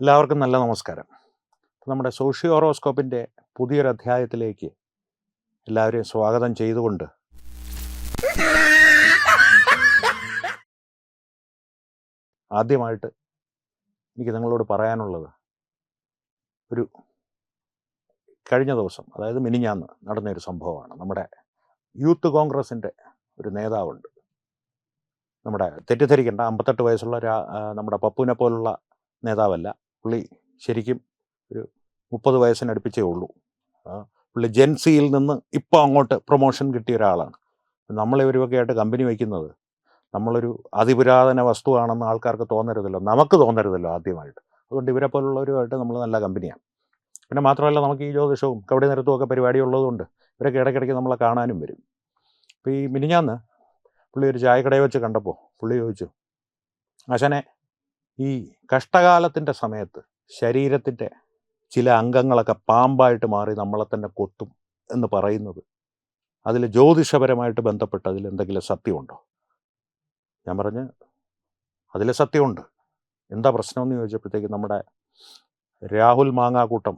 എല്ലാവർക്കും നല്ല നമസ്കാരം. നമ്മുടെ സോഷ്യോ ഹോറോസ്കോപ്പിന്റെ പുതിയൊരു അധ്യായത്തിലേക്ക് എല്ലാവരെയും സ്വാഗതം ചെയ്തുകൊണ്ട് ആദ്യമായിട്ട് എനിക്ക് നിങ്ങളോട് പറയാനുള്ളത് ഒരു കഴിഞ്ഞ ദിവസം അതായത് മിനിഞ്ഞാന്ന് നടന്നൊരു സംഭവമാണ്. നമ്മുടെ യൂത്ത് കോൺഗ്രസിന്റെ ഒരു നേതാവുണ്ട്. നമ്മുടെ തെറ്റിദ്ധരിക്കേണ്ട അമ്പത്തെട്ട് വയസ്സുള്ള നമ്മുടെ പപ്പുവിനെ പോലുള്ള നേതാവല്ല. പുള്ളി ശരിക്കും ഒരു മുപ്പത് വയസ്സിനടുപ്പിച്ചേ ഉള്ളൂ. പുള്ളി ജെൻസിയിൽ നിന്ന് ഇപ്പോൾ അങ്ങോട്ട് പ്രൊമോഷൻ കിട്ടിയ ഒരാളാണ്. നമ്മളെ ഇവരൊക്കെ ആയിട്ട് കമ്പനി വയ്ക്കുന്നത് നമ്മളൊരു അതിപുരാതന വസ്തുവാണെന്ന് ആൾക്കാർക്ക് തോന്നരുതല്ലോ. നമുക്ക് തോന്നരുതല്ലോ ആദ്യമായിട്ട്. അതുകൊണ്ട് ഇവരെ പോലുള്ളവരുമായിട്ട് നമ്മൾ നല്ല കമ്പനിയാണ് പിന്നെ മാത്രമല്ല നമുക്ക് ഈ ജ്യോതിഷവും കബഡി നിരത്തും ഒക്കെ പരിപാടി ഉള്ളതുകൊണ്ട് ഇവരൊക്കെ ഇടയ്ക്കിടയ്ക്ക് നമ്മളെ കാണാനും വരും. അപ്പോൾ ഈ മിനിഞ്ഞാന്ന് പുള്ളി ഒരു ചായക്കടയിൽ വെച്ച് കണ്ടപ്പോൾ പുള്ളി ചോദിച്ചു ആശാനെ ഈ കഷ്ടകാലത്തിന്റെ സമയത്ത് ശരീരത്തിന്റെ ചില അംഗങ്ങളൊക്കെ പാമ്പായിട്ട് മാറി നമ്മളെ തന്നെ കൊത്തും എന്ന് പറയുന്നത്. അതിൽ ജ്യോതിഷപരമായിട്ട് ബന്ധപ്പെട്ട് അതിൽ എന്തെങ്കിലും സത്യമുണ്ടോ? ഞാൻ പറഞ്ഞ് അതിൽ സത്യമുണ്ട്. എന്താ പ്രശ്നമെന്ന് ചോദിച്ചപ്പോഴത്തേക്ക് നമ്മുടെ രാഹുൽ മാങ്ങാക്കൂട്ടം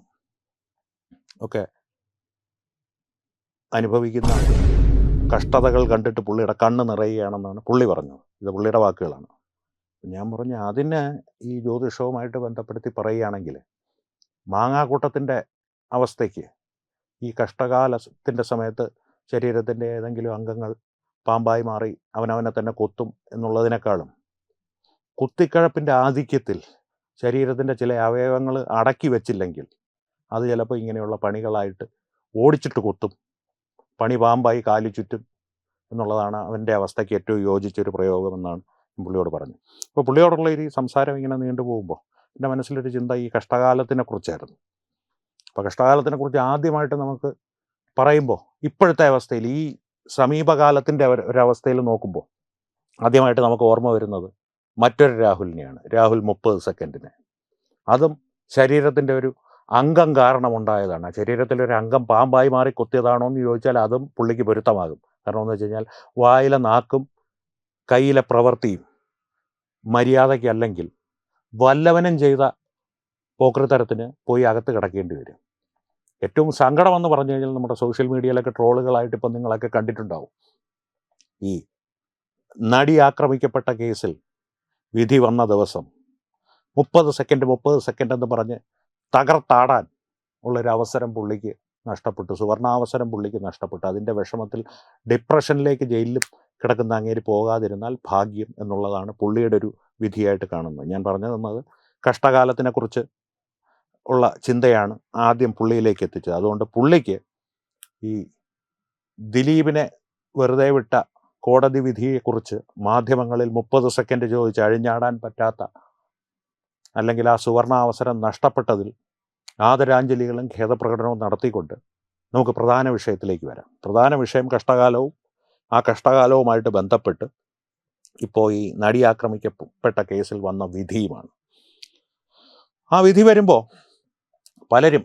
ഒക്കെ അനുഭവിക്കുന്ന കഷ്ടതകൾ കണ്ടിട്ട് പുള്ളിയുടെ കണ്ണ് നിറയുകയാണെന്നാണ് പുള്ളി പറഞ്ഞത്. ഇത് പുള്ളിയുടെ വാക്കുകളാണ്. ഞാൻ പറഞ്ഞു അതിന് ഈ ജ്യോതിഷവുമായിട്ട് ബന്ധപ്പെടുത്തി പറയുകയാണെങ്കിൽ മാങ്ങാക്കൂട്ടത്തിന്റെ അവസ്ഥയ്ക്ക് ഈ കഷ്ടകാലത്തിന്റെ സമയത്ത് ശരീരത്തിന്റെ ഏതെങ്കിലും അംഗങ്ങൾ പാമ്പായി മാറി അവനവനെ തന്നെ കൊത്തും എന്നുള്ളതിനേക്കാളും കുത്തിക്കഴപ്പിന്റെ ആധിക്യത്തിൽ ശരീരത്തിന്റെ ചില അവയവങ്ങൾ അടക്കി വെച്ചില്ലെങ്കിൽ അത് ചിലപ്പോൾ ഇങ്ങനെയുള്ള പണികളായിട്ട് ഓടിച്ചിട്ട് കൊത്തും പണി പാമ്പായി കാലു ചുറ്റും എന്നുള്ളതാണ് അവന്റെ അവസ്ഥയ്ക്ക് ഏറ്റവും യോജിച്ചൊരു പ്രയോഗമെന്നാണ് പുള്ളിയോട് പറഞ്ഞു. അപ്പോൾ പുള്ളിയോടുള്ള ഈ സംസാരം ഇങ്ങനെ നീണ്ടു പോകുമ്പോൾ എന്റെ മനസ്സിലൊരു ചിന്ത ഈ കഷ്ടകാലത്തിനെക്കുറിച്ചായിരുന്നു അപ്പോൾ കഷ്ടകാലത്തിനെക്കുറിച്ച് ആദ്യമായിട്ട് നമുക്ക് പറയുമ്പോൾ ഇപ്പോഴത്തെ അവസ്ഥയിൽ ഈ സമീപകാലത്തിന്റെ ഒരു- ഒരവസ്ഥയിൽ നോക്കുമ്പോൾ ആദ്യമായിട്ട് നമുക്ക് ഓർമ്മ വരുന്നത് മറ്റൊരു രാഹുലിനെയാണ്. രാഹുൽ മുപ്പത് സെക്കൻഡിന്. അതും ശരീരത്തിന്റെ ഒരു അംഗം കാരണമുണ്ടായതാണ്. ശരീരത്തിലെ ഒരു അംഗം പാമ്പായി മാറി കൊത്തിയതാണോ എന്ന് ചോദിച്ചാൽ അതും പുള്ളിക്ക് പൊരുത്തമാകും. കാരണം എന്ന് വെച്ച് കഴിഞ്ഞാൽ വായിലെ നാക്കും കയ്യിലെ പ്രവൃത്തിയും മര്യാദയ്ക്കല്ലെങ്കിൽ വല്ലവനം ചെയ്ത പോക്രത്തരത്തിന് പോയി അകത്ത് കിടക്കേണ്ടി വരും. ഏറ്റവും സങ്കടമെന്ന് പറഞ്ഞു കഴിഞ്ഞാൽ നമ്മുടെ സോഷ്യൽ മീഡിയയിലൊക്കെ ട്രോളുകളായിട്ട് ഇപ്പം നിങ്ങളൊക്കെ കണ്ടിട്ടുണ്ടാവും. ഈ നടി ആക്രമിക്കപ്പെട്ട കേസിൽ വിധി വന്ന ദിവസം മുപ്പത് സെക്കൻഡ് മുപ്പത് സെക്കൻഡ് എന്ന് പറഞ്ഞ് തകർത്താടാൻ ഉള്ളൊരു അവസരം പുള്ളിക്ക് നഷ്ടപ്പെട്ടു. സുവർണാവസരം പുള്ളിക്ക് നഷ്ടപ്പെട്ടു. അതിന്റെ വിഷമത്തിൽ ഡിപ്രഷനിലേക്ക് ജയിലിൽ കിടക്കുന്ന അങ്ങേര് പോകാതിരുന്നാൽ ഭാഗ്യം എന്നുള്ളതാണ് പുള്ളിയുടെ ഒരു വിധിയായിട്ട് കാണുന്നത്. ഞാൻ പറഞ്ഞു തന്നത് കഷ്ടകാലത്തിനെക്കുറിച്ച് ഉള്ള ചിന്തയാണ് ആദ്യം പുള്ളിയിലേക്ക് എത്തിച്ചത്. അതുകൊണ്ട് പുള്ളിക്ക് ഈ ദിലീപിനെ വെറുതെ വിട്ട കോടതി വിധിയെക്കുറിച്ച് മാധ്യമങ്ങളിൽ മുപ്പത് സെക്കൻഡ് ചോദിച്ച് അഴിഞ്ഞാടാൻ പറ്റാത്ത അല്ലെങ്കിൽ ആ സുവർണാവസരം നഷ്ടപ്പെട്ടതിൽ ആദരാഞ്ജലികളും ഖേദപ്രകടനവും നടത്തിക്കൊണ്ട് നമുക്ക് പ്രധാന വിഷയത്തിലേക്ക് വരാം. പ്രധാന വിഷയം കഷ്ടകാലവും ആ കഷ്ടകാലവുമായിട്ട് ബന്ധപ്പെട്ട് ഇപ്പോൾ ഈ നടി ആക്രമിക്കപ്പെട്ട കേസിൽ വന്ന വിധിയുമാണ്. ആ വിധി വരുമ്പോൾ പലരും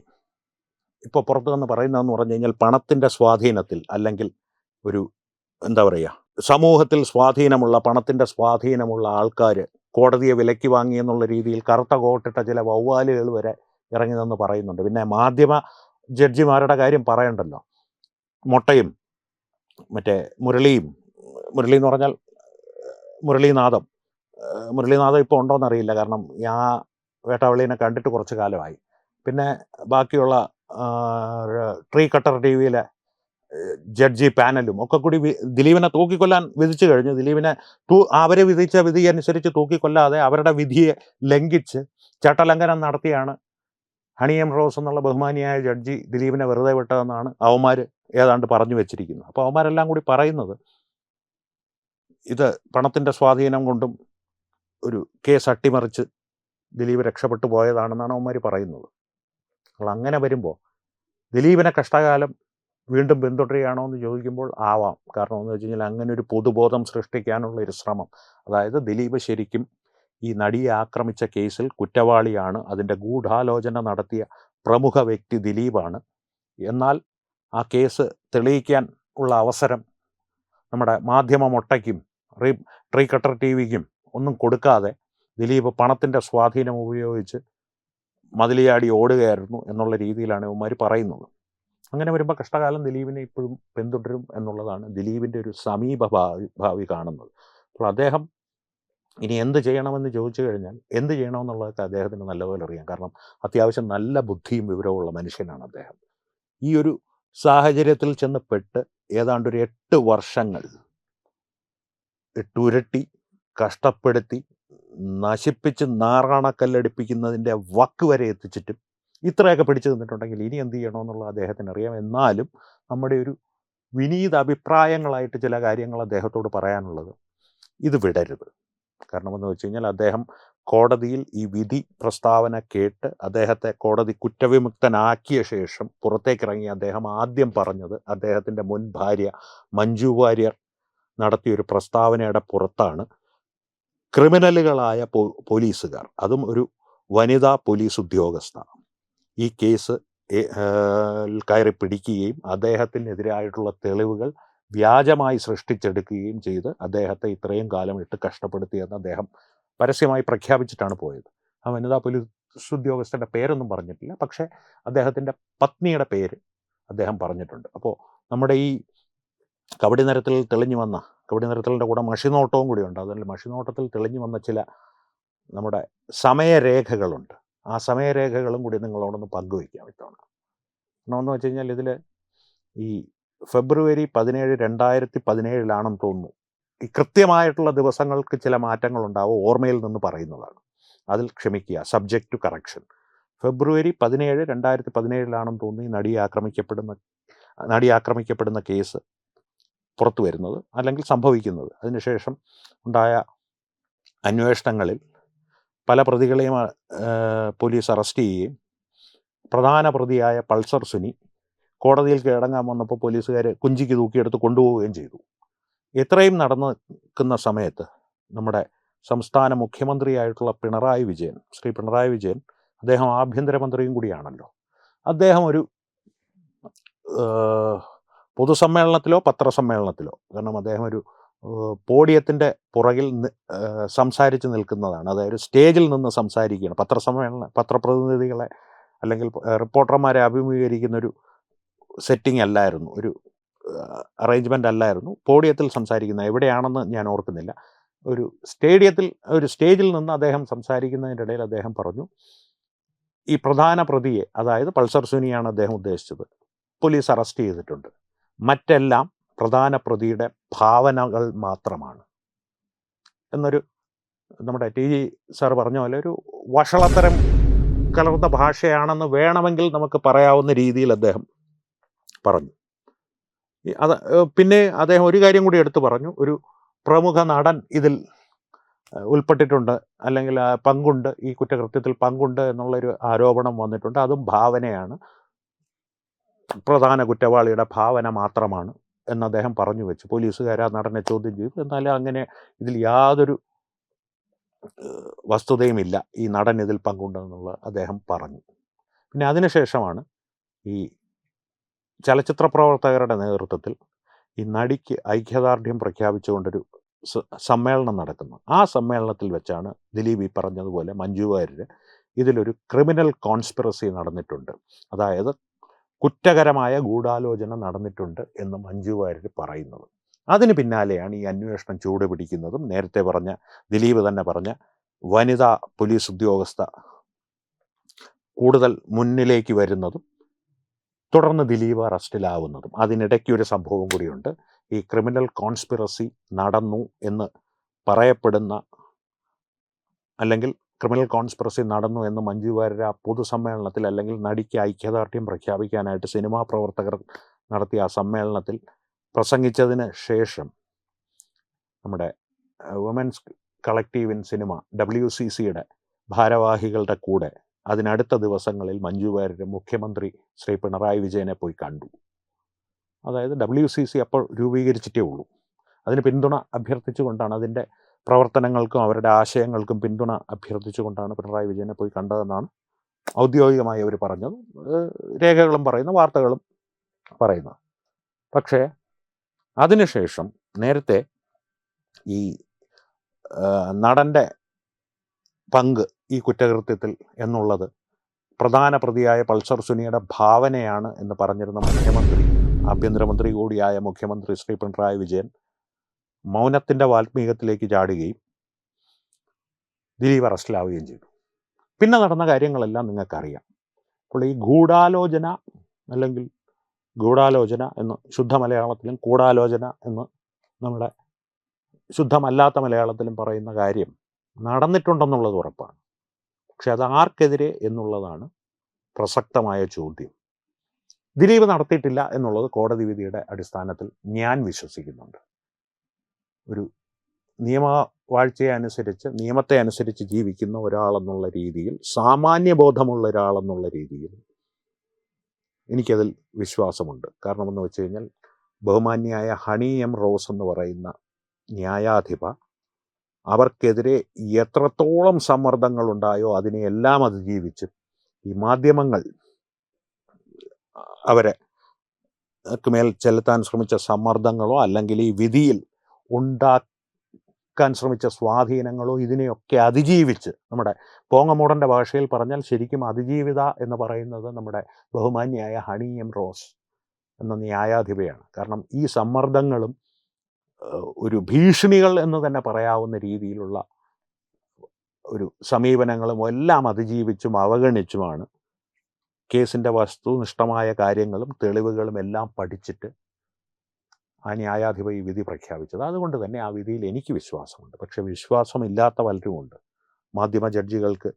ഇപ്പോൾ പുറത്തു നിന്ന് പറയുന്നതെന്ന് പറഞ്ഞു കഴിഞ്ഞാൽ പണത്തിന്റെ സ്വാധീനത്തിൽ അല്ലെങ്കിൽ ഒരു എന്താ പറയുക സമൂഹത്തിൽ സ്വാധീനമുള്ള പണത്തിന്റെ സ്വാധീനമുള്ള ആൾക്കാർ കോടതിയെ വിലക്കി വാങ്ങി എന്നുള്ള രീതിയിൽ കറുത്ത കോട്ടിട്ട ചില വവ്വാലുകൾ വരെ ഇറങ്ങി നിന്ന് പറയുന്നുണ്ട്. പിന്നെ മാധ്യമ ജഡ്ജിമാരുടെ കാര്യം പറയണ്ടല്ലോ. മൊട്ടയും മറ്റേ മുരളിയും മുരളി എന്ന് പറഞ്ഞാൽ മുരളീനാഥം മുരളീനാഥം ഇപ്പോൾ ഉണ്ടോയെന്ന് അറിയില്ല കാരണം ആ വേട്ടാവളീനെ കണ്ടിട്ട് കുറച്ച് കാലമായി. പിന്നെ ബാക്കിയുള്ള ട്രീ കട്ടർ ടി വിയിലെ ജഡ്ജി പാനലും ഒക്കെ കൂടി ദിലീപിനെ തൂക്കിക്കൊല്ലാൻ വിധിച്ചു കഴിഞ്ഞു. ദിലീപിനെ തൂ അവരെ വിധിച്ച വിധി അനുസരിച്ച് തൂക്കിക്കൊല്ലാതെ അവരുടെ വിധിയെ ലംഘിച്ച് ചട്ടലംഘനം നടത്തിയാണ് ഹണിയം റോസ് എന്നുള്ള ബഹുമാനിയായ ജഡ്ജി ദിലീപിനെ വെറുതെ വിട്ടതെന്നാണ് അവന്മാർ ഏതാണ്ട് പറഞ്ഞു വെച്ചിരിക്കുന്നത്. അപ്പോൾ അവന്മാരെല്ലാം കൂടി പറയുന്നത് ഇത് പണത്തിന്റെ സ്വാധീനം കൊണ്ടും ഒരു കേസ് അട്ടിമറിച്ച് ദിലീപ് രക്ഷപ്പെട്ടു പോയതാണെന്നാണ് അവന്മാർ പറയുന്നത്. അപ്പോൾ അങ്ങനെ വരുമ്പോൾ ദിലീപിനെ കഷ്ടകാലം വീണ്ടും പിന്തുടരുകയാണോ എന്ന് ചോദിക്കുമ്പോൾ ആവാം. കാരണം എന്ന് വെച്ച് കഴിഞ്ഞാൽ അങ്ങനെ ഒരു പൊതുബോധം സൃഷ്ടിക്കാനുള്ള ഒരു ശ്രമം. അതായത് ദിലീപ് ശരിക്കും ഈ നടിയെ ആക്രമിച്ച കേസിൽ കുറ്റവാളിയാണ്. അതിന്റെ ഗൂഢാലോചന നടത്തിയ പ്രമുഖ വ്യക്തി ദിലീപാണ്. എന്നാൽ ആ കേസ് തെളിയിക്കാൻ ഉള്ള അവസരം നമ്മുടെ മാധ്യമ മൊട്ടയ്ക്കും റീ ട്രീ കട്ടർ ടി വിക്കും ഒന്നും കൊടുക്കാതെ ദിലീപ് പണത്തിന്റെ സ്വാധീനം ഉപയോഗിച്ച് മതിലിയാടി ഓടുകയായിരുന്നു എന്നുള്ള രീതിയിലാണ് ഇവന്മാർ പറയുന്നത്. അങ്ങനെ വരുമ്പോൾ കഷ്ടകാലം ദിലീപിനെ ഇപ്പോഴും പിന്തുടരും എന്നുള്ളതാണ് ദിലീപിന്റെ ഒരു സമീപ ഭാവി ഭാവി കാണുന്നത്. അപ്പോൾ അദ്ദേഹം ഇനി എന്ത് ചെയ്യണമെന്ന് ചോദിച്ചു കഴിഞ്ഞാൽ എന്ത് ചെയ്യണമെന്നുള്ളതൊക്കെ അദ്ദേഹത്തിന് നല്ലപോലെ അറിയാം. കാരണം അത്യാവശ്യം നല്ല ബുദ്ധിയും വിവരവുമുള്ള മനുഷ്യനാണ് അദ്ദേഹം. ഈ ഒരു സാഹചര്യത്തിൽ ചെന്ന് പെട്ട് ഏതാണ്ട് ഒരു എട്ട് വർഷങ്ങൾ ഇട്ടുരട്ടി കഷ്ടപ്പെടുത്തി നശിപ്പിച്ച് നാറാണക്കല്ലടിപ്പിക്കുന്നതിന്റെ വക്ക് വരെ എത്തിച്ചിട്ടും ഇത്രയൊക്കെ പിടിച്ചു നിന്നിട്ടുണ്ടെങ്കിൽ ഇനി എന്ത് ചെയ്യണമെന്നുള്ള അദ്ദേഹത്തിന് അറിയാം. എന്നാലും നമ്മുടെ ഒരു വിനീത അഭിപ്രായങ്ങളായിട്ട് ചില കാര്യങ്ങൾ അദ്ദേഹത്തോട് പറയാനുള്ളത് ഇത് വിടരുത്. കാരണം എന്ന് വെച്ച് കഴിഞ്ഞാൽ അദ്ദേഹം കോടതിയിൽ ഈ വിധി പ്രസ്താവന കേട്ട് അദ്ദേഹത്തെ കോടതി കുറ്റവിമുക്തനാക്കിയ ശേഷം പുറത്തേക്കിറങ്ങി അദ്ദേഹം ആദ്യം പറഞ്ഞത് അദ്ദേഹത്തിന്റെ മുൻ ഭാര്യ മഞ്ജു വാര്യർ നടത്തിയൊരു പ്രസ്താവനയുടെ പുറത്താണ്. ക്രിമിനലുകളായ പോലീസുകാർ. അതും ഒരു വനിതാ പോലീസ് ഉദ്യോഗസ്ഥ ഈ കേസ് കയറി പിടിക്കുകയും അദ്ദേഹത്തിനെതിരായിട്ടുള്ള തെളിവുകൾ വ്യാജമായി സൃഷ്ടിച്ചെടുക്കുകയും ചെയ്ത് അദ്ദേഹത്തെ ഇത്രയും കാലം ഇട്ട് കഷ്ടപ്പെടുത്തിയെന്ന് അദ്ദേഹം പരസ്യമായി പ്രഖ്യാപിച്ചിട്ടാണ് പോയത്. ആ വനിതാ പോലീസ് ഉദ്യോഗസ്ഥന്റെ പേരൊന്നും പറഞ്ഞിട്ടില്ല. പക്ഷേ അദ്ദേഹത്തിന്റെ പത്നിയുടെ പേര് അദ്ദേഹം പറഞ്ഞിട്ടുണ്ട്. അപ്പോൾ നമ്മുടെ ഈ കബഡി നിരത്തിൽ തെളിഞ്ഞു വന്ന കബഡി നിരത്തലിന്റെ കൂടെ മഷിനോട്ടവും കൂടിയുണ്ട് അതിൽ മഷിനോട്ടത്തിൽ തെളിഞ്ഞു വന്ന ചില നമ്മുടെ സമയരേഖകളുണ്ട്. ആ സമയരേഖകളും കൂടി നിങ്ങളോടൊന്ന് പങ്കുവയ്ക്കാം ഇത്തവണ. എന്ന് വെച്ച് കഴിഞ്ഞാൽ ഇതിൽ ഈ ഫെബ്രുവരി പതിനേഴ് രണ്ടായിരത്തി പതിനേഴിലാണെന്ന് തോന്നുന്നു. ഈ കൃത്യമായിട്ടുള്ള ദിവസങ്ങൾക്ക് ചില മാറ്റങ്ങൾ ഉണ്ടാവും ഓർമ്മയിൽ നിന്ന് പറയുന്നതാണ്. അതിൽ ക്ഷമിക്കുക സബ്ജക്റ്റ് ടു കറക്ഷൻ ഫെബ്രുവരി പതിനേഴ് രണ്ടായിരത്തി പതിനേഴിലാണെന്ന് തോന്നി നടി ആക്രമിക്കപ്പെടുന്ന നടി ആക്രമിക്കപ്പെടുന്ന കേസ് പുറത്തു വരുന്നത് അല്ലെങ്കിൽ സംഭവിക്കുന്നത്. അതിനുശേഷം ഉണ്ടായ അന്വേഷണങ്ങളിൽ പല പ്രതികളെയും പോലീസ് അറസ്റ്റ് ചെയ്യുകയും പ്രധാന പ്രതിയായ പൾസർ സുനി കോടതിയിൽ കീഴടങ്ങാൻ വന്നപ്പോൾ പോലീസുകാർ കുഞ്ചിക്ക് തൂക്കിയെടുത്ത് കൊണ്ടുപോവുകയും ചെയ്തു. ഇത്രയും നടന്നിരിക്കുന്ന സമയത്ത് നമ്മുടെ സംസ്ഥാന മുഖ്യമന്ത്രിയായിട്ടുള്ള പിണറായി വിജയൻ ശ്രീ പിണറായി വിജയൻ അദ്ദേഹം ആഭ്യന്തരമന്ത്രിയും കൂടിയാണല്ലോ. അദ്ദേഹം ഒരു പൊതുസമ്മേളനത്തിലോ പത്രസമ്മേളനത്തിലോ കാരണം അദ്ദേഹം ഒരു പോഡിയത്തിന്റെ പുറകിൽ സംസാരിച്ച് നിൽക്കുന്നതാണ്. അതായത് സ്റ്റേജിൽ നിന്ന് സംസാരിക്കുകയാണ്. പത്രസമ്മേളന പത്രപ്രതിനിധികളെ അല്ലെങ്കിൽ റിപ്പോർട്ടർമാരെ അഭിമുഖീകരിക്കുന്ന ഒരു സെറ്റിംഗ് അല്ലായിരുന്നു. ഒരു അറേഞ്ച്മെന്റ് അല്ലായിരുന്നു. പോഡിയത്തിൽ സംസാരിക്കുന്ന എവിടെയാണെന്ന് ഞാൻ ഓർക്കുന്നില്ല. ഒരു സ്റ്റേഡിയത്തിൽ ഒരു സ്റ്റേജിൽ നിന്ന് അദ്ദേഹം സംസാരിക്കുന്നതിന്റെ ഇടയിൽ അദ്ദേഹം പറഞ്ഞു ഈ പ്രധാന പ്രതിയെ അതായത് പൾസർ സുനിയാണ് അദ്ദേഹം ഉദ്ദേശിച്ചത് പോലീസ് അറസ്റ്റ് ചെയ്തിട്ടുണ്ട്. മറ്റെല്ലാം പ്രധാന പ്രതിയുടെ ഭാവനകൾ മാത്രമാണ്. എന്നൊരു നമ്മുടെ ടി. ജി. സാർ പറഞ്ഞ പോലെ ഒരു വഷളത്തരം കലർന്ന ഭാഷയാണെന്ന് വേണമെങ്കിൽ നമുക്ക് പറയാവുന്ന രീതിയിൽ അദ്ദേഹം പറഞ്ഞു. അത് പിന്നെ അദ്ദേഹം ഒരു കാര്യം കൂടി എടുത്തു പറഞ്ഞു. ഒരു പ്രമുഖ നടൻ ഇതിൽ ഉൾപ്പെട്ടിട്ടുണ്ട്. അല്ലെങ്കിൽ പങ്കുണ്ട്. ഈ കുറ്റകൃത്യത്തിൽ പങ്കുണ്ട് എന്നുള്ളൊരു ആരോപണം വന്നിട്ടുണ്ട്. അതും ഭാവനയാണ്. പ്രധാന കുറ്റവാളിയുടെ ഭാവന മാത്രമാണ് എന്ന് അദ്ദേഹം പറഞ്ഞു വെച്ചു. പോലീസുകാർ ആ നടനെ ചോദ്യം ചെയ്തു എന്നാലും അങ്ങനെ ഇതിൽ യാതൊരു വസ്തുതയുമില്ല ഈ നടൻ ഇതിൽ പങ്കുണ്ടെന്നുള്ള അദ്ദേഹം പറഞ്ഞു. പിന്നെ അതിനുശേഷമാണ് ഈ ചലച്ചിത്ര പ്രവർത്തകരുടെ നേതൃത്വത്തിൽ ഈ നടിക്ക് ഐക്യദാർഢ്യം പ്രഖ്യാപിച്ചുകൊണ്ടൊരു സമ്മേളനം നടക്കുന്നു. ആ സമ്മേളനത്തിൽ വെച്ചാണ് ദിലീപ് ഈ പറഞ്ഞതുപോലെ മഞ്ജു വാര്യർ ഇതിലൊരു ക്രിമിനൽ കോൺസ്പിറസി നടന്നിട്ടുണ്ട്. അതായത് കുറ്റകരമായ ഗൂഢാലോചന നടന്നിട്ടുണ്ട് എന്ന് മഞ്ജു വാര്യർ പറയുന്നത്. അതിന് പിന്നാലെയാണ് ഈ അന്വേഷണം ചൂടുപിടിക്കുന്നതും നേരത്തെ പറഞ്ഞ ദിലീപ് തന്നെ പറഞ്ഞ വനിതാ പോലീസ് ഉദ്യോഗസ്ഥ കൂടുതൽ മുന്നിലേക്ക് വരുന്നതും തുടർന്ന് ദിലീപ് അറസ്റ്റിലാവുന്നതും അതിനിടയ്ക്ക് ഒരു സംഭവം കൂടിയുണ്ട്. ഈ ക്രിമിനൽ കോൺസ്പിറസി നടന്നു എന്ന് പറയപ്പെടുന്ന അല്ലെങ്കിൽ ക്രിമിനൽ കോൺസ്പിറസി നടന്നു എന്ന് മഞ്ജു വാര്യർ ആ പൊതുസമ്മേളനത്തിൽ അല്ലെങ്കിൽ നടിക്ക് ഐക്യദാർഢ്യം പ്രഖ്യാപിക്കാനായിട്ട് സിനിമാ പ്രവർത്തകർ നടത്തിയ ആ സമ്മേളനത്തിൽ പ്രസംഗിച്ചതിന് ശേഷം നമ്മുടെ women's collective in cinema W C സിയുടെ ഭാരവാഹികളുടെ കൂടെ അതിനടുത്ത ദിവസങ്ങളിൽ മഞ്ജു വാര്യർ മുഖ്യമന്ത്രി ശ്രീ പിണറായി വിജയനെ പോയി കണ്ടു. അതായത് ഡബ്ല്യു സി സി അപ്പോൾ രൂപീകരിച്ചിട്ടേ ഉള്ളൂ. അതിന് പിന്തുണ അഭ്യർത്ഥിച്ചുകൊണ്ടാണ് അതിന്റെ പ്രവർത്തനങ്ങൾക്കും അവരുടെ ആശയങ്ങൾക്കും പിന്തുണ അഭ്യർത്ഥിച്ചുകൊണ്ടാണ് പിണറായി വിജയനെ പോയി കണ്ടതെന്നാണ് ഔദ്യോഗികമായി അവർ പറഞ്ഞത്. രേഖകളും പറയുന്ന വാർത്തകളും പറയുന്നത് പക്ഷേ അതിനുശേഷം നേരത്തെ ഈ നടന്റെ പങ്ക് ഈ കുറ്റകൃത്യത്തിൽ എന്നുള്ളത് പ്രധാന പ്രതിയായ പൾസർ സുനിയുടെ ഭാവനയാണ് എന്ന് പറഞ്ഞിരുന്ന മുഖ്യമന്ത്രി ആഭ്യന്തരമന്ത്രി കൂടിയായ മുഖ്യമന്ത്രി ശ്രീ പിണറായി വിജയൻ മൗനത്തിന്റെ വാത്മീകത്തിലേക്ക് ചാടുകയും ദിലീപ് അറസ്റ്റിലാവുകയും ചെയ്തു. പിന്നെ നടന്ന കാര്യങ്ങളെല്ലാം നിങ്ങൾക്കറിയാം. അപ്പോൾ ഈ ഗൂഢാലോചന അല്ലെങ്കിൽ ഗൂഢാലോചന എന്ന് ശുദ്ധ മലയാളത്തിലും കൂടാലോചന എന്ന് നമ്മുടെ ശുദ്ധമല്ലാത്ത മലയാളത്തിലും പറയുന്ന കാര്യം നടന്നിട്ടുണ്ടെന്നുള്ളത് ഉറപ്പാണ്. പക്ഷെ അത് ആർക്കെതിരെ എന്നുള്ളതാണ് പ്രസക്തമായ ചോദ്യം. ദിലീപ് നടത്തിയിട്ടില്ല എന്നുള്ളത് കോടതി വിധിയുടെ അടിസ്ഥാനത്തിൽ ഞാൻ വിശ്വസിക്കുന്നുണ്ട്. ഒരു നിയമവാഴ്ചയെ അനുസരിച്ച് നിയമത്തെ അനുസരിച്ച് ജീവിക്കുന്ന ഒരാളെന്നുള്ള രീതിയിൽ സാമാന്യ ബോധമുള്ള ഒരാളെന്നുള്ള രീതിയിൽ എനിക്കതിൽ വിശ്വാസമുണ്ട്. കാരണമെന്ന് വെച്ച് കഴിഞ്ഞാൽ ബഹുമാന്യായ ഹണി എം റോസ് എന്ന് പറയുന്ന ന്യായാധിപ അവർക്കെതിരെ എത്രത്തോളം സമ്മർദ്ദങ്ങളുണ്ടായോ അതിനെയെല്ലാം അതിജീവിച്ച് ഈ മാധ്യമങ്ങൾ അവരെ മേൽ ചെലുത്താൻ ശ്രമിച്ച സമ്മർദ്ദങ്ങളോ അല്ലെങ്കിൽ ഈ വിധിയിൽ ഉണ്ടാക്കാൻ ശ്രമിച്ച സ്വാധീനങ്ങളോ ഇതിനെയൊക്കെ അതിജീവിച്ച് നമ്മുടെ പോങ്ങമൂടന്റെ ഭാഷയിൽ പറഞ്ഞാൽ ശരിക്കും അതിജീവിത എന്ന് പറയുന്നത് നമ്മുടെ ബഹുമാന്യായ ഹണി എം റോസ് എന്ന ന്യായാധിപയാണ്. കാരണം ഈ സമ്മർദ്ദങ്ങളും ഒരു ഭീഷണികൾ എന്ന് തന്നെ പറയാവുന്ന രീതിയിലുള്ള ഒരു സമീപനങ്ങളും എല്ലാം അതിജീവിച്ചും അവഗണിച്ചുമാണ് കേസിന്റെ വസ്തുനിഷ്ഠമായ കാര്യങ്ങളും തെളിവുകളും എല്ലാം പഠിച്ചിട്ട് ആ ന്യായാധിപ ഈ വിധി പ്രഖ്യാപിച്ചത്. അതുകൊണ്ട് തന്നെ ആ വിധിയിൽ എനിക്ക് വിശ്വാസമുണ്ട്. പക്ഷെ വിശ്വാസമില്ലാത്ത പലരുമുണ്ട്. മാധ്യമ ജഡ്ജികൾക്ക്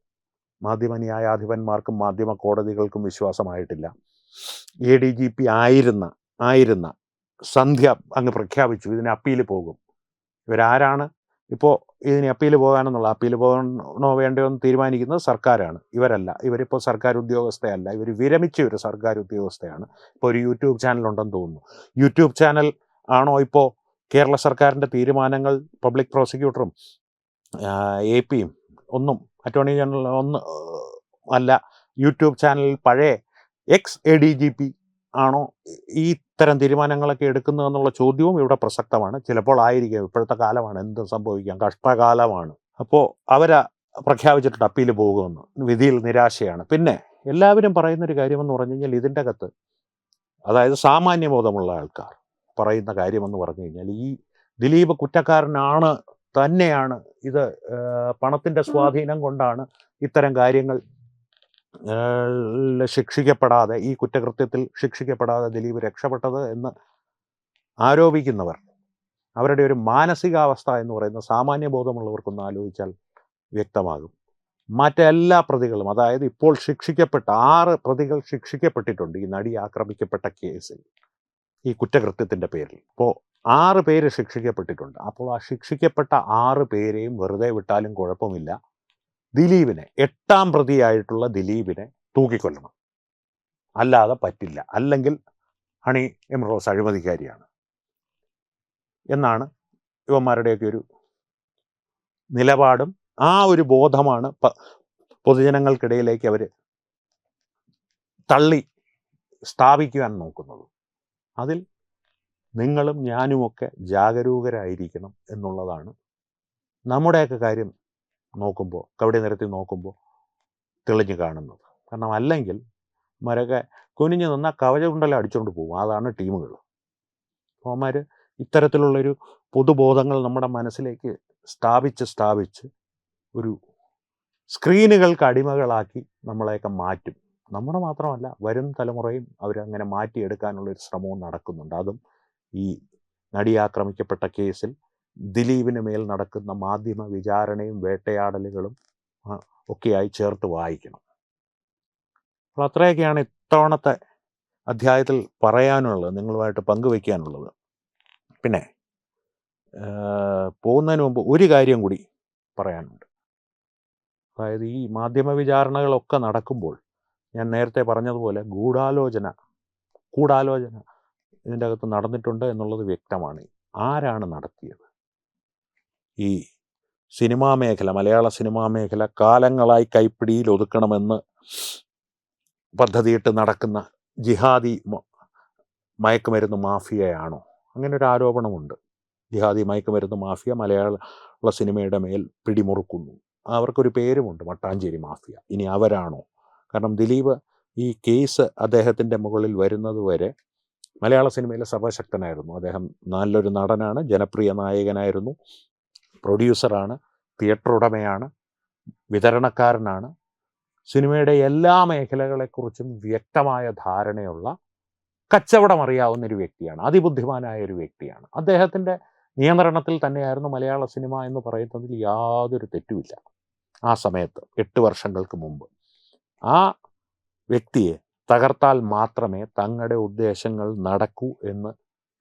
മാധ്യമ ന്യായാധിപന്മാർക്കും മാധ്യമ കോടതികൾക്കും വിശ്വാസമായിട്ടില്ല. എ ഡി ജി പി ആയിരുന്ന ആയിരുന്ന സന്ധ്യ അങ്ങ് പ്രഖ്യാപിച്ചു ഇതിന് അപ്പീൽ പോകും. ഇവരാരാണ്? ഇപ്പോൾ ഇതിന് അപ്പീൽ പോകാനെന്നുള്ള അപ്പീൽ പോകണോ വേണ്ടയോ എന്ന് തീരുമാനിക്കുന്നത് സർക്കാരാണ്. ഇവരല്ല. ഇവരിപ്പോൾ സർക്കാർ ഉദ്യോഗസ്ഥയല്ല. ഇവർ വിരമിച്ച ഒരു സർക്കാർ ഉദ്യോഗസ്ഥയാണ്. ഇപ്പോൾ ഒരു യൂട്യൂബ് ചാനൽ ഉണ്ടെന്ന് തോന്നുന്നു. യൂട്യൂബ് ചാനൽ ആണോ ഇപ്പോൾ കേരള സർക്കാരിന്റെ തീരുമാനങ്ങൾ? പബ്ലിക് പ്രോസിക്യൂട്ടറും എ പിയും ഒന്നും അറ്റോർണി ജനറൽ ഒന്ന് അല്ല യൂട്യൂബ് ചാനലിൽ പഴയ ex A D G P ആണോ ഈ ഇത്തരം തീരുമാനങ്ങളൊക്കെ എടുക്കുന്നത് എന്നുള്ള ചോദ്യവും ഇവിടെ പ്രസക്തമാണ്. ചിലപ്പോൾ ആയിരിക്കും. ഇപ്പോഴത്തെ കാലമാണ്. എന്ത് സംഭവിക്കാം? കഷ്ടകാലമാണ്. അപ്പോൾ അവരാ പ്രഖ്യാപിച്ചിട്ട് അപ്പീൽ പോകുമെന്ന്. വിധിയിൽ നിരാശയാണ്. പിന്നെ എല്ലാവരും പറയുന്നൊരു കാര്യമെന്ന് പറഞ്ഞു കഴിഞ്ഞാൽ ഇതിന്റെ അകത്ത് അതായത് സാമാന്യബോധമുള്ള ആൾക്കാർ പറയുന്ന കാര്യമെന്ന് പറഞ്ഞു കഴിഞ്ഞാൽ ഈ ദിലീപ് കുറ്റക്കാരനാണ് തന്നെയാണ് ഇത് പണത്തിന്റെ സ്വാധീനം കൊണ്ടാണ് ഇത്തരം കാര്യങ്ങൾ ശിക്ഷിക്കപ്പെടാതെ ഈ കുറ്റകൃത്യത്തിൽ ശിക്ഷിക്കപ്പെടാതെ ദിലീപ് രക്ഷപ്പെട്ടത് എന്ന് ആരോപിക്കുന്നവർ അവരുടെ ഒരു മാനസികാവസ്ഥ എന്ന് പറയുന്ന സാമാന്യ ബോധമുള്ളവർക്കൊന്ന് ആലോചിച്ചാൽ വ്യക്തമാകും. മറ്റെല്ലാ പ്രതികളും അതായത് ഇപ്പോൾ ശിക്ഷിക്കപ്പെട്ട ആറ് പ്രതികൾ ശിക്ഷിക്കപ്പെട്ടിട്ടുണ്ട് ഈ നടി ആക്രമിക്കപ്പെട്ട കേസിൽ ഈ കുറ്റകൃത്യത്തിന്റെ പേരിൽ. ഇപ്പോൾ ആറ് പേര് ശിക്ഷിക്കപ്പെട്ടിട്ടുണ്ട്. അപ്പോൾ ആ ശിക്ഷിക്കപ്പെട്ട ആറ് പേരെയും വെറുതെ വിട്ടാലും കുഴപ്പമില്ല. ദിലീപിനെ എട്ടാം പ്രതിയായിട്ടുള്ള ദിലീപിനെ തൂക്കിക്കൊല്ലണം. അല്ലാതെ പറ്റില്ല. അല്ലെങ്കിൽ ഹണി എം റോസ് അഴിമതിക്കാരിയാണ്. എന്നാണ് ഇവന്മാരുടെയൊക്കെ ഒരു നിലപാടും. ആ ഒരു ബോധമാണ് പൊതുജനങ്ങൾക്കിടയിലേക്ക് അവർ തള്ളി സ്ഥാപിക്കുവാൻ നോക്കുന്നത്. അതിൽ നിങ്ങളും ഞാനുമൊക്കെ ജാഗരൂകരായിരിക്കണം എന്നുള്ളതാണ് നമ്മുടെയൊക്കെ കാര്യം നോക്കുമ്പോൾ കവിടെ നിരത്തി നോക്കുമ്പോൾ തെളിഞ്ഞു കാണുന്നത്. കാരണം അല്ലെങ്കിൽ മരൊക്കെ കുനിഞ്ഞു നിന്നാൽ കവചകുണ്ടല അടിച്ചുകൊണ്ട് പോകും അതാണ് ടീമുകൾ. അവന്മാർ ഇത്തരത്തിലുള്ളൊരു പൊതുബോധങ്ങൾ നമ്മുടെ മനസ്സിലേക്ക് സ്ഥാപിച്ച് സ്ഥാപിച്ച് ഒരു സ്ക്രീനുകൾക്ക് അടിമകളാക്കി നമ്മളെയൊക്കെ മാറ്റും. നമ്മുടെ മാത്രമല്ല വരും തലമുറയും അവരങ്ങനെ മാറ്റിയെടുക്കാനുള്ള ഒരു ശ്രമവും നടക്കുന്നുണ്ട്. അതും ഈ നടി ആക്രമിക്കപ്പെട്ട കേസിൽ ദിലീപിന് മേൽ നടക്കുന്ന മാധ്യമ വിചാരണയും വേട്ടയാടലുകളും ഒക്കെയായി ചേർത്ത് വായിക്കണം. അപ്പോൾ അത്രയൊക്കെയാണ് ഇത്തവണത്തെ അധ്യായത്തിൽ പറയാനുള്ളത് നിങ്ങളുമായിട്ട് പങ്കുവയ്ക്കാനുള്ളത്. പിന്നെ പോകുന്നതിന് മുമ്പ് ഒരു കാര്യം കൂടി പറയാനുണ്ട്. അതായത് ഈ മാധ്യമ വിചാരണകളൊക്കെ നടക്കുമ്പോൾ ഞാൻ നേരത്തെ പറഞ്ഞതുപോലെ ഗൂഢാലോചന കൂടാലോചന ഇതിന്റെ അകത്ത് നടന്നിട്ടുണ്ട് എന്നുള്ളത് വ്യക്തമാണ്. ആരാണ് നടത്തിയത്? ഈ സിനിമാ മേഖല മലയാള സിനിമാ മേഖല കാലങ്ങളായി കൈപ്പിടിയിൽ ഒതുക്കണമെന്ന് പദ്ധതിയിട്ട് നടക്കുന്ന ജിഹാദി മയക്കുമരുന്ന് മാഫിയയാണോ? അങ്ങനെ ഒരു ആരോപണമുണ്ട്. ജിഹാദി മയക്കുമരുന്ന് മാഫിയ മലയാള സിനിമയുടെ മേൽ പിടിമുറുക്കുന്നു. അവർക്കൊരു പേരുമുണ്ട് മട്ടാഞ്ചേരി മാഫിയ. ഇനി അവരാണോ? കാരണം ദിലീപ് ഈ കേസ് അദ്ദേഹത്തിന്റെ മുകളിൽ വരുന്നത് വരെ മലയാള സിനിമയിലെ സഭാശക്തനായിരുന്നു അദ്ദേഹം നല്ലൊരു നടനാണ് ജനപ്രിയ നായകനായിരുന്നു. പ്രൊഡ്യൂസറാണ് തിയേറ്റർ ഉടമയാണ് വിതരണക്കാരനാണ്. സിനിമയുടെ എല്ലാ മേഖലകളെക്കുറിച്ചും വ്യക്തമായ ധാരണയുള്ള കച്ചവടം അറിയാവുന്ന ഒരു വ്യക്തിയാണ് അതിബുദ്ധിമാനായ ഒരു വ്യക്തിയാണ്. അദ്ദേഹത്തിന്റെ നിയന്ത്രണത്തിൽ തന്നെയായിരുന്നു മലയാള സിനിമ എന്ന് പറയുന്നതിൽ യാതൊരു തെറ്റുമില്ല. ആ സമയത്ത് എട്ട് വർഷങ്ങൾക്ക് മുമ്പ്. ആ വ്യക്തിയെ തകർത്താൽ മാത്രമേ തങ്ങളുടെ ഉദ്ദേശങ്ങൾ നടക്കൂ എന്ന്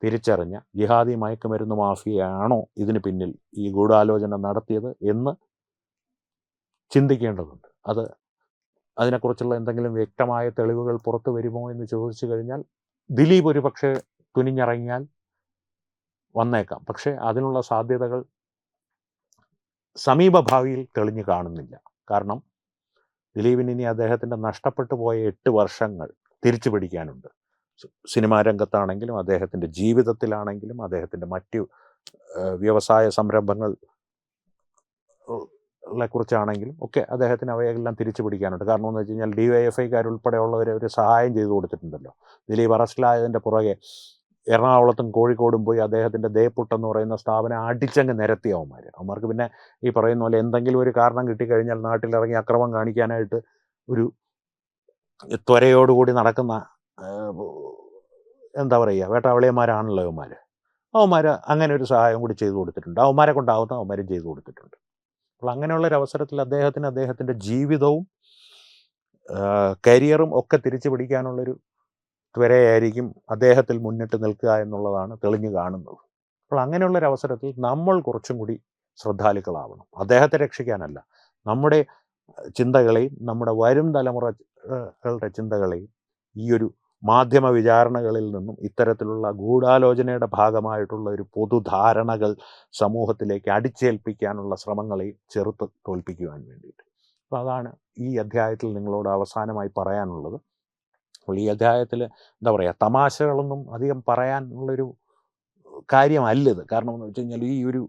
തിരിച്ചറിഞ്ഞ ജിഹാദി മയക്കുമരുന്ന് മാഫിയയാണോ ഇതിന് പിന്നിൽ ഈ ഗൂഢാലോചന നടത്തിയത് എന്ന് ചിന്തിക്കേണ്ടതുണ്ട്. അത് അതിനെക്കുറിച്ചുള്ള എന്തെങ്കിലും വ്യക്തമായ തെളിവുകൾ പുറത്തു വരുമോ എന്ന് ചോദിച്ചു കഴിഞ്ഞാൽ ദിലീപ് ഒരു പക്ഷേ തുനിഞ്ഞിറങ്ങിയാൽ വന്നേക്കാം. പക്ഷേ അതിനുള്ള സാധ്യതകൾ സമീപഭാവിയിൽ തെളിഞ്ഞു കാണുന്നില്ല. കാരണം ദിലീപിന് ഇനി അദ്ദേഹത്തിന്റെ നഷ്ടപ്പെട്ടു പോയ എട്ട് വർഷങ്ങൾ തിരിച്ചു പിടിക്കാനുണ്ട് സിനിമാ രംഗത്താണെങ്കിലും അദ്ദേഹത്തിന്റെ ജീവിതത്തിലാണെങ്കിലും അദ്ദേഹത്തിന്റെ മറ്റു വ്യവസായ സംരംഭങ്ങൾ കുറിച്ചാണെങ്കിലും ഒക്കെ അദ്ദേഹത്തിന് അവയെല്ലാം തിരിച്ചു പിടിക്കാനുണ്ട്. കാരണം എന്ന് വെച്ച് കഴിഞ്ഞാൽ ഡി വൈ എഫ് ഐക്കാർ ഉൾപ്പെടെയുള്ളവരെ ഒരു സഹായം ചെയ്തു കൊടുത്തിട്ടുണ്ടല്ലോ. ദിലീപ് അറസ്റ്റിലായതിന്റെ പുറകെ എറണാകുളത്തും കോഴിക്കോടും പോയി അദ്ദേഹത്തിന്റെ ദേപ്പുട്ടെന്ന് പറയുന്ന സ്ഥാപനം അടിച്ചങ്ങ് നിരത്തി അവന്മാർ അവന്മാർക്ക് പിന്നെ ഈ പറയുന്ന പോലെ എന്തെങ്കിലും ഒരു കാരണം കിട്ടിക്കഴിഞ്ഞാൽ നാട്ടിലിറങ്ങി അക്രമം കാണിക്കാനായിട്ട് ഒരു ത്വരയോടുകൂടി നടക്കുന്ന എന്താ പറയുക വേട്ടാവളിയന്മാരാണല്ലോ അവന്മാർ അവന്മാർ അങ്ങനെ ഒരു സഹായം കൂടി ചെയ്തു കൊടുത്തിട്ടുണ്ട്. അവന്മാരെ കൊണ്ടാവുന്ന അവന്മാരും ചെയ്തു കൊടുത്തിട്ടുണ്ട്. അപ്പോൾ അങ്ങനെയുള്ള ഒരു അവസരത്തിൽ അദ്ദേഹത്തിന് അദ്ദേഹത്തിന്റെ ജീവിതവും കരിയറും ഒക്കെ തിരിച്ചു പിടിക്കാനുള്ളൊരു ത്വരയായിരിക്കും അദ്ദേഹത്തിൽ മുന്നിട്ട് നിൽക്കുക എന്നുള്ളതാണ് തെളിഞ്ഞു കാണുന്നത്. അപ്പോൾ അങ്ങനെയുള്ള ഒരു അവസരത്തിൽ നമ്മൾ കുറച്ചും കൂടി ശ്രദ്ധാലുക്കളാവണം. അദ്ദേഹത്തെ രക്ഷിക്കാനല്ല നമ്മുടെ ചിന്തകളെയും നമ്മുടെ വരും തലമുറകളുടെ ചിന്തകളെയും ഈ ഒരു മാധ്യമ വിചാരണകളിൽ നിന്നും ഇത്തരത്തിലുള്ള ഗൂഢാലോചനയുടെ ഭാഗമായിട്ടുള്ള ഒരു പൊതുധാരണകൾ സമൂഹത്തിലേക്ക് അടിച്ചേൽപ്പിക്കാനുള്ള ശ്രമങ്ങളെ ചെറുത്ത് തോൽപ്പിക്കുവാൻ വേണ്ടിയിട്ട്. അപ്പോൾ അതാണ് ഈ അധ്യായത്തിൽ നിങ്ങളോട് അവസാനമായി പറയാനുള്ളത്. അപ്പോൾ ഈ അധ്യായത്തിൽ എന്താ പറയുക തമാശകളൊന്നും അധികം പറയാനുള്ളൊരു കാര്യമല്ലത് കാരണം എന്ന് വെച്ച് കഴിഞ്ഞാൽ ഈ ഒരു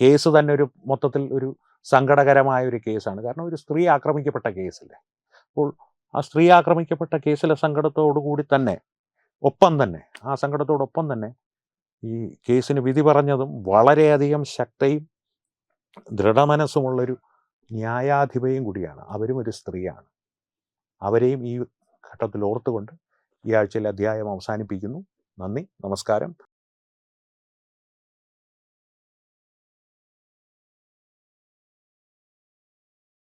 കേസ് തന്നെ ഒരു മൊത്തത്തിൽ ഒരു സങ്കടകരമായ ഒരു കേസാണ്. കാരണം ഒരു സ്ത്രീ ആക്രമിക്കപ്പെട്ട കേസല്ലേ. അപ്പോൾ ആ സ്ത്രീ ആക്രമിക്കപ്പെട്ട കേസിലെ സങ്കടത്തോടുകൂടി തന്നെ ഒപ്പം തന്നെ ആ സങ്കടത്തോടൊപ്പം തന്നെ ഈ കേസിന് വിധി പറഞ്ഞതും വളരെയധികം ശക്തയും ദൃഢമനസ്സുമുള്ളൊരു ന്യായാധിപയും കൂടിയാണ്. അവരും ഒരു സ്ത്രീയാണ്. അവരെയും ഈ ഘട്ടത്തിൽ ഓർത്തുകൊണ്ട് ഈ ആഴ്ചയിലെ അധ്യായം അവസാനിപ്പിക്കുന്നു. നന്ദി നമസ്കാരം.